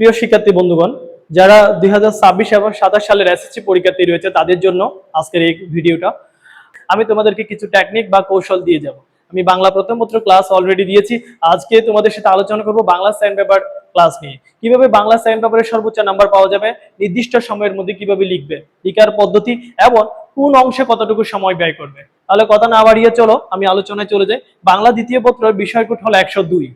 প্রিয় শিক্ষার্থী বন্ধুগণ, যারা দুই এবং সাতাশ সালের এসএসসি পরীক্ষার্থী রয়েছে, তাদের জন্য আজকের এই ভিডিওটা আমি তোমাদেরকে কিছু টেকনিক বা কৌশল দিয়ে যাব। আমি বাংলা প্রথম পত্র ক্লাস অলরেডি দিয়েছি। আজকে তোমাদের সাথে আলোচনা করব বাংলা সাইন পেপার ক্লাস নিয়ে। কীভাবে বাংলা সাইন পেপারের সর্বোচ্চ নাম্বার পাওয়া যাবে, নির্দিষ্ট সময়ের মধ্যে কীভাবে লিখবে, লিখার পদ্ধতি, এবং কোন অংশে কতটুকু সময় ব্যয় করবে। তাহলে কথা না বাড়িয়ে চলো, আমি আলোচনায় চলে যাই। বাংলা দ্বিতীয় পত্রের বিষয়কোট হলো একশো দুই।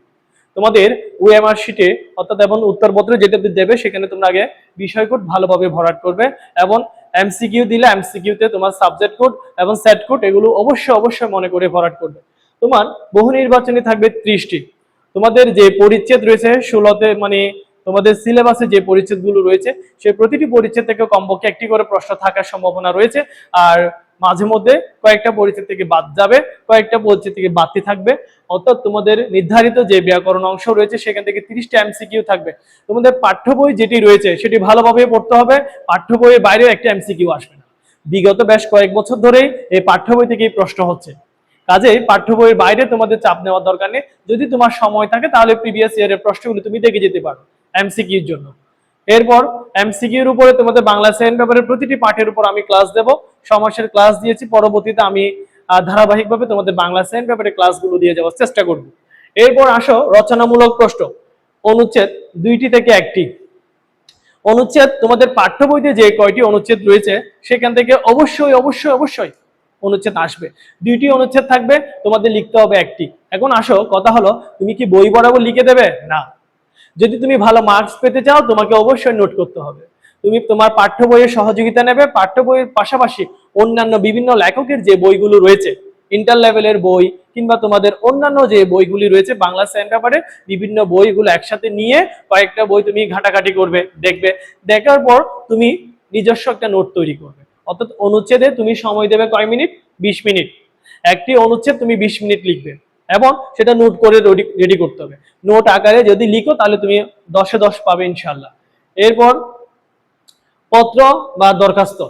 তোমাদের ওএমআর শিটে অর্থাৎ এবং উত্তরপত্র যেটাতে দেবে, সেখানে তোমরা আগে বিষয় কোড ভালোভাবে ভরাট করবে এবং এমসিকিউ দিলে এমসিকিউ তে তোমার সাবজেক্ট কোড এবং সেট কোড এগুলো অবশ্যই অবশ্যই মনে করে ভরাট করবে। তোমার বহু নির্বাচনী থাকবে ত্রিশটি। তোমাদের যে পরিচ্ছেদ রয়েছে, ষোলোতে মানে তোমাদের সিলেবাসে যে পরিচ্ছেদগুলো রয়েছে, সেই প্রতিটি পরিচ্ছেদ থেকে কমপক্ষে একটি করে প্রশ্ন থাকার সম্ভাবনা রয়েছে। আর মাঝে মধ্যে কয়েকটা পরিচ্ছেদ থেকে বাদ যাবে, কয়েকটা পরিচ্ছেদ থেকে বাড়তি থাকবে। অর্থাৎ তোমাদের নির্ধারিত যে ব্যাকরণ অংশ রয়েছে, সেখান থেকে তিরিশটা এমসিকিউ থাকবে। তোমাদের পাঠ্য বই যেটি রয়েছে, সেটি ভালোভাবে পড়তে হবে। পাঠ্য বইয়ের বাইরেও একটা এমসিকিউ আসবে না। বিগত বেশ কয়েক বছর ধরেই এই পাঠ্য বই থেকেই প্রশ্ন হচ্ছে। কাজেই পাঠ্য বইয়ের বাইরে তোমাদের চাপ নেওয়ার দরকার নেই। যদি তোমার সময় থাকে, তাহলে প্রিভিয়াস ইয়ারের প্রশ্নগুলো তুমি দেখে যেতে পারো এমসিকিউর জন্য। এরপর এমসিকিউর উপরে তোমাদের বাংলা সেকেন্ড পেপারের প্রতিটি পাঠের উপর আমি ক্লাস দেব। সমাসের ক্লাস দিয়েছি। পরবর্তীতে আমি ধারাবাহিকভাবে তোমাদের বাংলা সেকেন্ড পেপারের ক্লাসগুলো দিয়ে যাওয়ার চেষ্টা করব। এরপর আসো রচনামূলক প্রশ্ন। অনুচ্ছেদ দুইটি থেকে একটি। অনুচ্ছেদ, তোমাদের পাঠ্য বইতে যে কয়টি অনুচ্ছেদ রয়েছে, সেখান থেকে অবশ্যই অবশ্যই অবশ্যই অনুচ্ছেদ আসবে। দুইটি অনুচ্ছেদ থাকবে, তোমাদের লিখতে হবে একটি। এখন আসো, কথা হলো, তুমি কি বই বরাবর লিখে দেবে? না। যদি তুমি ভালো মার্কস পেতে চাও, তোমাকে অবশ্যই নোট করতে হবে। তুমি তোমার পাঠ্য বইয়ের সহযোগিতা নেবে। পাঠ্য বইয়ের পাশাপাশি অন্যান্য বিভিন্ন লেখকের যে বইগুলো রয়েছে ইন্টার লেভেলের বই কিংবা তোমাদের অন্যান্য যে বইগুলি রয়েছে, বাংলা সাইন পেপারে বিভিন্ন বইগুলো একসাথে নিয়ে কয়েকটা বই তুমি ঘাটাঘাটি করবে, দেখবে। দেখার পর তুমি নিজস্ব একটা নোট তৈরি করবে। অর্থাৎ অনুচ্ছেদে তুমি সময় দেবে কয় মিনিট? বিশ মিনিট। একটি অনুচ্ছেদ তুমি বিশ মিনিট লিখবে এবং সেটা নোট করে রেডি করতে হবে। নোট আকারে যদি লিখো তাহলে তুমি দশে দশ পাবে ইনশাল্লাহ এরপর পত্র বা দরখাস্ত।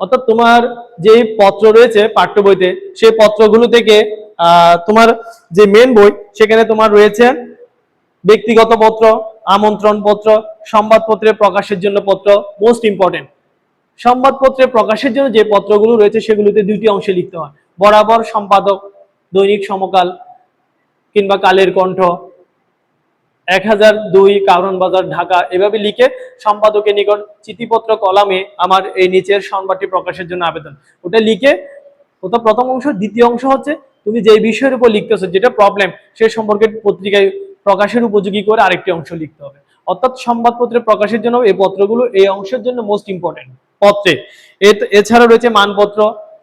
অর্থাৎ তোমার যে পত্র রয়েছে পাঠ্য বইতে, সেই পত্রগুলো থেকে তোমার যে মেন বই, সেখানে তোমার রয়েছে ব্যক্তিগত পত্র, আমন্ত্রণ পত্র সংবাদপত্রে প্রকাশের জন্য পত্র মোস্ট ইম্পর্টেন্ট সংবাদপত্রে প্রকাশের জন্য যে পত্রগুলো রয়েছে, সেগুলোতে দুইটি অংশে লিখতে হয়। বরাবর সম্পাদক, দৈনিক সমকাল কিংবা কালের কণ্ঠ এক হাজার দুই কারণ বাজার, ঢাকা। এভাবে লিখে সম্পাদকের নিকট চিঠিপত্র, কলামে আমার এই নিচের সংবাদটি প্রকাশের জন্য আবেদন। ওটা লিখে ওটা প্রথম অংশ, দ্বিতীয় অংশ হচ্ছে তুমি যে বিষয়ের উপর লিখতেছো, যেটা প্রবলেম সে সম্পর্কে পত্রিকায় প্রকাশের উপযোগী করে আরেকটি অংশ লিখতে হবে। অর্থাৎ সংবাদপত্রে প্রকাশের জন্য এই পত্রগুলো এই অংশের জন্য মোস্ট ইম্পর্টেন্ট পত্রে। এছাড়া রয়েছে মানপত্র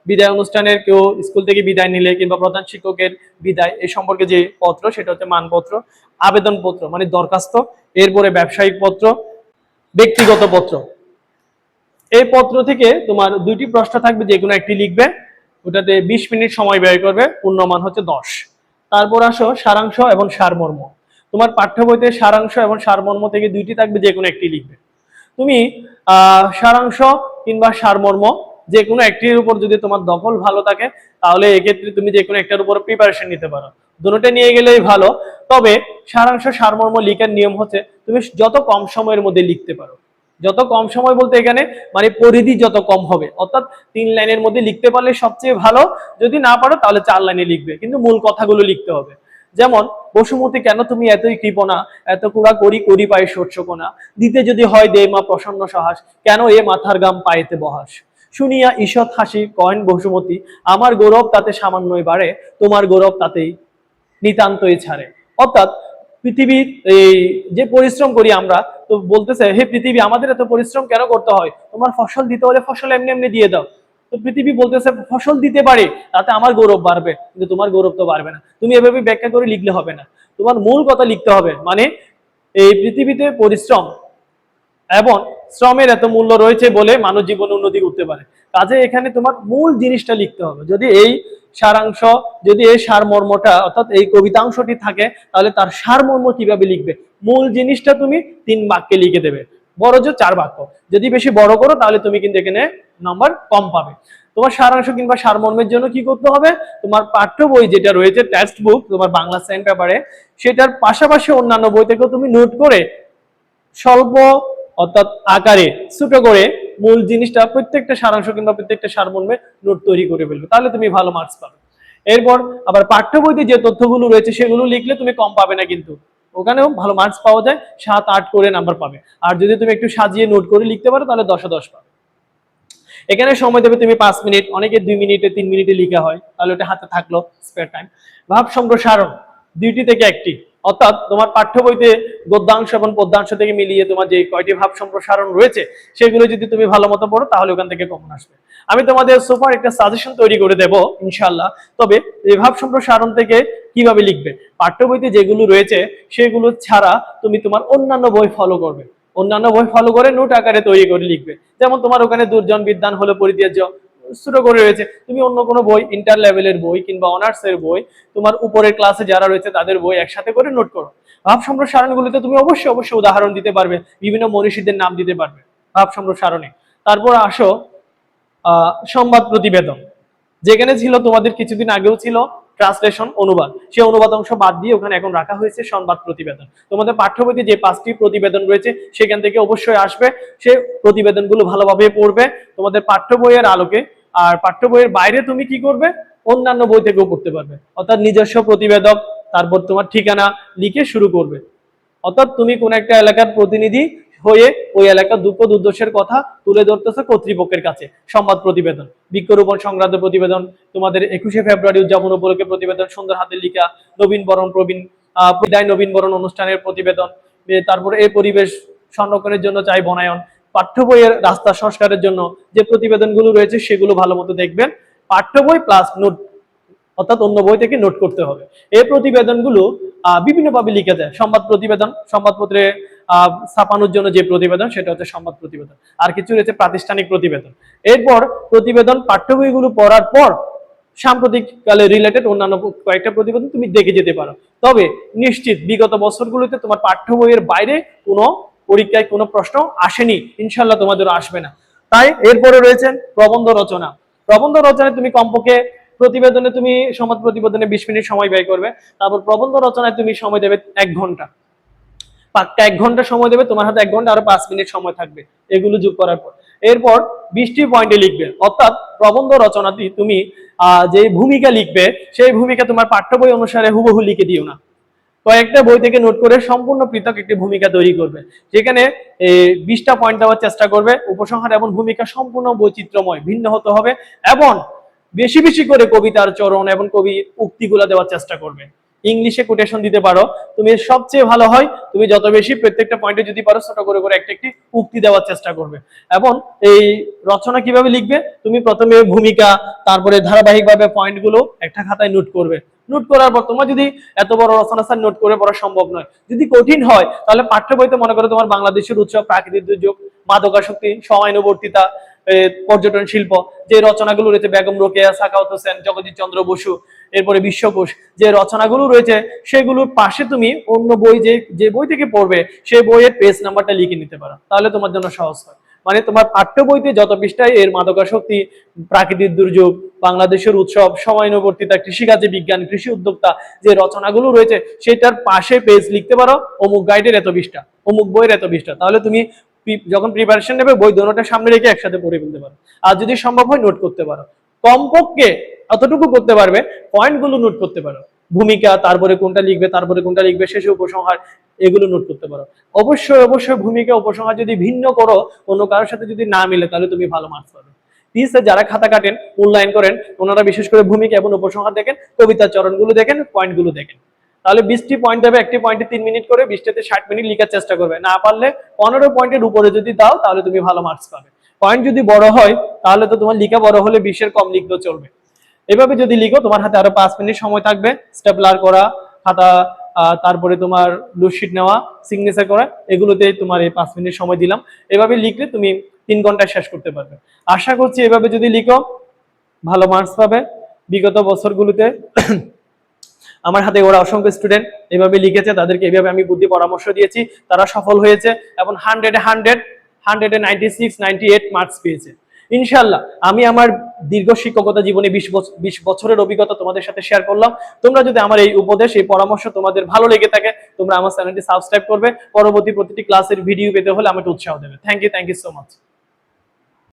বিদায় অনুষ্ঠানের কেউ স্কুল থেকে বিদায় নিলে কিংবা প্রধান শিক্ষকের বিদায়, এই সম্পর্কে যে পত্র, সেটা হচ্ছে মানপত্র, আবেদনপত্র মানে দরখাস্ত, এরপরে ব্যবসায়িক পত্র, ব্যক্তিগত পত্র। এই পত্র থেকে তোমার দুইটি প্রশ্ন থাকবে, যে কোনো একটি লিখবে, ওটাতে বিশ মিনিট সময় ব্যয় করবে, পূর্ণমান হচ্ছে দশ। তারপর আসো সারাংশ এবং সারমর্ম। তোমার পাঠ্য বইতে সারাংশ এবং সারমর্ম থেকে দুইটি থাকবে, যে কোনো একটি লিখবে। তুমি সারাংশ কিংবা সারমর্ম যে কোনো একটির উপর যদি তোমার দখল ভালো থাকে, তাহলে এক্ষেত্রে তুমি যে কোনো একটার উপর প্রিপারেশন নিতে পারো। দুটোটা নিয়ে গেলেই ভালো। তবে সারাংশ সারমর্ম লিখার নিয়ম হচ্ছে, তুমি যত কম সময়ের মধ্যে লিখতে পারো। যত কম সময় বলতে এখানে মানে পরিধি যত কম হবে, অর্থাৎ তিন লাইনের মধ্যে লিখতে পারলে সবচেয়ে ভালো। যদি না পারো, তাহলে চার লাইনে লিখবে। কিন্তু মূল কথাগুলো লিখতে হবে। যেমন, বসুমতী, কেন তুমি এতই কৃপনা এত কুড়া করি করি পায়ে শস্য কোনা দিতে যদি হয় দে মা প্রসন্ন সহাস, কেন এ মাথার গাম পায়েতে বহাস? শুনিয়া ঈষৎ হাসি কয়েন বসুমতী, আমার গৌরব তাতে সামান্যই বাড়ে, তোমার গৌরব তাতেই নিতান্তই ছাড়ে। অর্থাৎ পৃথিবীর এই যে পরিশ্রম করি আমরা, তো বলতেছে, হে পৃথিবী, আমাদের এত পরিশ্রম কেন করতে হয়? তোমার ফসল দিতে হলে ফসল এমনি এমনি দিয়ে দাও। তো পৃথিবী বলতেছে, ফসল দিতে পারে, তাতে আমার গৌরব বাড়বে, কিন্তু তোমার গৌরব তো বাড়বে না। তুমি এভাবে ব্যাখ্যা করে লিখলে হবে না। তোমার মূল কথা লিখতে হবে মানে এই পৃথিবীতে পরিশ্রম এবং শ্রমের এত মূল্য রয়েছে বলে মানব জীবন উন্নতি করতে পারে। কাজে এখানে তোমার মূল জিনিসটা লিখতে হবে। যদি এই সারাংশ, যদি এই সারমর্মটা অর্থাৎ এই কবিতাংশটি থাকে, তাহলে তার সারমর্ম কীভাবে লিখবে? মূল জিনিসটা তুমি তিন বাক্যে লিখে দেবে। বড় যে চার বাক্য। যদি বেশি বড় করো, তাহলে তুমি কিন্তু এখানে নাম্বার কম পাবে। তোমার সারাংশ কিংবা সারমর্মের জন্য কি করতে হবে? তোমার পাঠ্য বই যেটা রয়েছে টেক্সট বুক তোমার বাংলা সাইন পেপারে সেটার পাশাপাশি অন্যান্য বই থেকেও তুমি নোট করে, স্বল্প অর্থাৎ আকারে ছোট করে মূল জিনিসটা প্রত্যেকটা সারাংশ কিংবা প্রত্যেকটা সারমর্মে নোট তৈরি করে ফেলবে। তাহলে তুমি ভালো মার্কস পাবে। এরপর আবার পাঠ্য বইতে যে তথ্যগুলো রয়েছে সেগুলো লিখলে তুমি কম পাবে না কিন্তু। ওখানেও ভালো মার্কস পাওয়া যায়, সাত, আট করে নাম্বার পাবে। আর যদি তুমি একটু সাজিয়ে নোট করে লিখতে পারো, তাহলে দশে দশ পাবে। এখানে সময় দেবে তুমি পাঁচ মিনিট, অনেকে দুই মিনিটে, তিন মিনিটে লিখা হয়, তাহলে ওটা হাতে থাকল স্পেয়ার টাইম ভাব সম্প্রসারণ দুইটি থেকে একটি। অর্থাৎ তোমার পাঠ্য বইতে গদ্যাংশ এবং পদ্যাংশ থেকে মিলিয়ে তোমার যে কয়টি ভাব সম্প্রসারণ রয়েছে, সেগুলো যদি তুমি ভালো মতো পড়ো, তাহলে ওখান থেকে কমন আসবে। আমি তোমাদের সুপার একটা সাজেশন তৈরি করে দেব ইনশাল্লাহ তবে এই ভাব সম্প্রসারণ থেকে কীভাবে লিখবে? পাঠ্য বইতে যেগুলো রয়েছে, সেগুলো ছাড়া তুমি তোমার অন্যান্য বই ফলো করবে। অন্যান্য বই ফলো করে নোট আকারে তৈরি করে লিখবে। যেমন তোমার ওখানে দুর্জন বিদ্যান হলো পরিত্যাজ্য ছোট করে রয়েছে। তুমি অন্য কোনো বই ইন্টার লেভেলের বই কিংবা অনার্স এর বই, তোমার উপরের ক্লাসে যারা রয়েছে তাদের বই একসাথে করে নোট করো। ভাব সম্প্রসারণগুলিতে তুমি অবশ্যই অবশ্যই উদাহরণ দিতে পারবে, বিভিন্ন মনীষীদের নাম দিতে পারবে, ভাব সম্প্রসারণে। তারপর আসো সংবাদ প্রতিবেদন। যেখানে ছিল তোমাদের কিছুদিন আগেও ছিল ট্রান্সলেশন অনুবাদ। সেই অনুবাদ অংশ বাদ দিয়ে ওখানে এখন রাখা হয়েছে সংবাদ প্রতিবেদন। তোমাদের পাঠ্যবইতে যে পাঁচটি প্রতিবেদন রয়েছে, সেখান থেকে অবশ্যই আসবে। সে প্রতিবেদনগুলো ভালোভাবে পড়বে। তোমাদের পাঠ্য বইয়ের আলোকে আর পাঠ্য বইয়ের বাইরে তুমি কি করবে? অন্যান্য বই থেকেও পড়তে পারবে। অর্থাৎ নিজস্ব প্রতিবেদক তারপর তোমার ঠিকানা লিখে শুরু করবে। অর্থাৎ তুমি কোন একটা এলাকার প্রতিনিধি হয়ে ওই এলাকার দুঃখ দুর্দশের কথা তুলে ধরতেছে কর্তৃপক্ষের কাছে। সংবাদ প্রতিবেদন বৃক্ষরোপণ সংক্রান্ত প্রতিবেদন তোমাদের একুশে ফেব্রুয়ারি উদযাপন উপলক্ষে প্রতিবেদন সুন্দর হাতে লিখা নবীন বরণ প্রবীণ আহ, বিদায় নবীন বরণ অনুষ্ঠানের প্রতিবেদন তারপরে এই পরিবেশ সংরক্ষণের জন্য চাই বনায়ন পাঠ্য বইয়ের রাস্তা সংস্কারের জন্য যে প্রতিবেদনগুলো রয়েছে সেগুলো ভালো মতো দেখবেন। পাঠ্য বই প্লাস নোট অর্থাৎ অন্য বই থেকে নোট করতে হবে। এই প্রতিবেদনগুলো বিভিন্নভাবে লিখে দেয়। সংবাদ প্রতিবেদন, সংবাদপত্রে ছাপানোর জন্য যে প্রতিবেদন, সেটা হচ্ছে সংবাদ প্রতিবেদন। আর কিছু রয়েছে প্রাতিষ্ঠানিক প্রতিবেদন। এরপর প্রতিবেদন পাঠ্য বইগুলো পড়ার পর সাম্প্রতিক কালে রিলেটেড অন্যান্য কয়েকটা প্রতিবেদন তুমি দেখে যেতে পারো। তবে নিশ্চিত বিগত বছরগুলোতে তোমার পাঠ্য বইয়ের বাইরে কোনো পরীক্ষায় কোনো প্রশ্ন আসেনি ইনশাল্লাহ তোমাদের আসবে না। তাই এরপরে রয়েছেন প্রবন্ধ রচনা। প্রবন্ধ রচনায় তুমি কমপক্ষে প্রতিবেদনে তুমি সমাজ প্রতিবেদনে বিশ মিনিট সময় ব্যয় করবে, তারপর প্রবন্ধ রচনায় তুমি সময় দেবে এক ঘণ্টা। পাক্কা এক ঘণ্টা সময় দেবে, তোমার হাতে এক ঘণ্টা আরও পাঁচ মিনিট সময় থাকবে, এগুলো যোগ করার পর। এরপর বৃষ্টি পয়েন্টে লিখবে, অর্থাৎ প্রবন্ধ রচনাটি তুমি যে ভূমিকা লিখবে, সেই ভূমিকা তোমার পাঠ্য বই অনুসারে হুবহু লিখে দিও না। কয়েকটা বই থেকে নোট করে সম্পূর্ণ পৃথক একটি ভূমিকা তৈরি করবে। যেখানে বিশটা পয়েন্ট দেওয়ার চেষ্টা করবে। উপসংহার এবং ভূমিকা সম্পূর্ণ বৈচিত্র্যময়, ভিন্ন হতে হবে এবং বেশি বেশি করে কবিতার চরণ এবং কবি উক্তিগুলা দেওয়ার চেষ্টা করবে। ইংলিশে কোটেশন দিতে পারো, তুমি সবচেয়ে ভালো হয়, তুমি যত বেশি প্রত্যেকটা পয়েন্টে যদি পারো ছোট করে করে একটা একটি উক্তি দেওয়ার চেষ্টা করবে। এবং এই রচনা কীভাবে লিখবে? তুমি প্রথমে ভূমিকা, তারপরে ধারাবাহিকভাবে পয়েন্টগুলো একটা খাতায় নোট করবে। নোট করার পর তোমার যদি এত বড় রচনা স্যার নোট করে পড়া সম্ভব নয়, যদি কঠিন হয়, তাহলে পাঠ্য বইতে মনে করো তোমার বাংলাদেশের উৎসব, প্রাকৃতিক দুর্যোগ, মাদকাসক্তি, সময়ানুবর্তিতা পর্যটন শিল্প, যে রচনাগুলো রয়েছে, বেগম রোকেয়া, সাকাওয়াত হোসেন জগদীশ চন্দ্র বসু, এরপরে বিশ্বকোষ, যে রচনাগুলো রয়েছে, সেগুলোর পাশে তুমি অন্য বই যে যে বই থেকে পড়বে সেই বইয়ের পেজ নাম্বারটা লিখে নিতে পারো। তাহলে তোমার জন্য সহজ হয়। মানে তোমার পাঠ্য বইতে যত পৃষ্ঠায় এর মাদকাসক্তি, প্রাকৃতিক দুর্যোগ, বাংলাদেশের উৎসব, সময়ানুবর্তিতা, কৃষিকাজে বিজ্ঞান, কৃষি উদ্যোক্তা যে রচনাগুলো রয়েছে, সেটার পাশে পেজ লিখতে পারো, অমুক গাইডের এত পৃষ্ঠা, অমুক বইয়ের এত পৃষ্ঠা। তাহলে তুমি যখন প্রিপারেশন নেবে, বই দোনোটা সামনে রেখে একসাথে পড়ে ফেলতে পারো। আর যদি সম্ভব হয় নোট করতে পারো। কমপক্ষে অতটুকু করতে পারবে পয়েন্টগুলো নোট করতে পারো। ভূমিকা, তারপরে কোনটা লিখবে, তারপরে কোনটা লিখবে, শেষে উপসংহার, এগুলো নোট করতে পারো। অবশ্যই অবশ্যই ভূমিকা, উপসংহার যদি ভিন্ন করো, অন্য কারোর সাথে যদি না মিলে, তাহলে তুমি ভালো মার্কস পাবে। প্লিজ যারা খাতা কাটেন, মূল্যায়ন করেন, ওনারা বিশেষ করে ভূমিকা এবং উপসংহার দেখেন, কবিতার চরণগুলো দেখেন পয়েন্টগুলো দেখেন। তাহলে বিশটি পয়েন্ট দেবে একটি পয়েন্টে তিন মিনিট করে, বিশটাতে ষাট মিনিট লিখার চেষ্টা করবে। না পারলে পনেরো পয়েন্টের উপরে যদি দাও, তাহলে তুমি ভালো মার্কস পাবে। পয়েন্ট যদি বড় হয়, তাহলে তো তোমার লিখা বড় হলে বিশের কম লিখলেও চলবে। এভাবে যদি লিখো, তোমার হাতে আরও পাঁচ মিনিট সময় থাকবে, স্টেপলার করা, খাতা তারপরে তোমার লুশিট নেওয়া সিগনেচার করা, এগুলোতে তোমার এই পাঁচ মিনিট সময় দিলাম। এভাবে লিখলে তুমি তিন ঘন্টায় শেষ করতে পারবে। আশা করছি এভাবে যদি লিখো, ভালো মার্কস পাবে। বিগত বছরগুলোতে আমার হাতে ওরা অসংখ্য স্টুডেন্ট এভাবে লিখেছে, তাদেরকে এভাবে আমি বুদ্ধি পরামর্শ দিয়েছি। তারা সফল হয়েছে এবং হান্ড্রেডে হান্ড্রেড হান্ড্রেডে ninety six ninety eight marks পেয়েছে। ইনশাল্লাহ আমি আমার দীর্ঘ শিক্ষকতা জীবনে বিশ বিশ বছরের অভিজ্ঞতা তোমাদের সাথে শেয়ার করলাম। তোমরা যদি আমার এই উপদেশ, এই পরামর্শ তোমাদের ভালো লেগে থাকে, তোমরা আমার চ্যানেলটি সাবস্ক্রাইব করবে। পরবর্তী প্রতিটি ক্লাসের ভিডিও পেতে হলে আমাকে উৎসাহ দেবে। Thank you thank you so much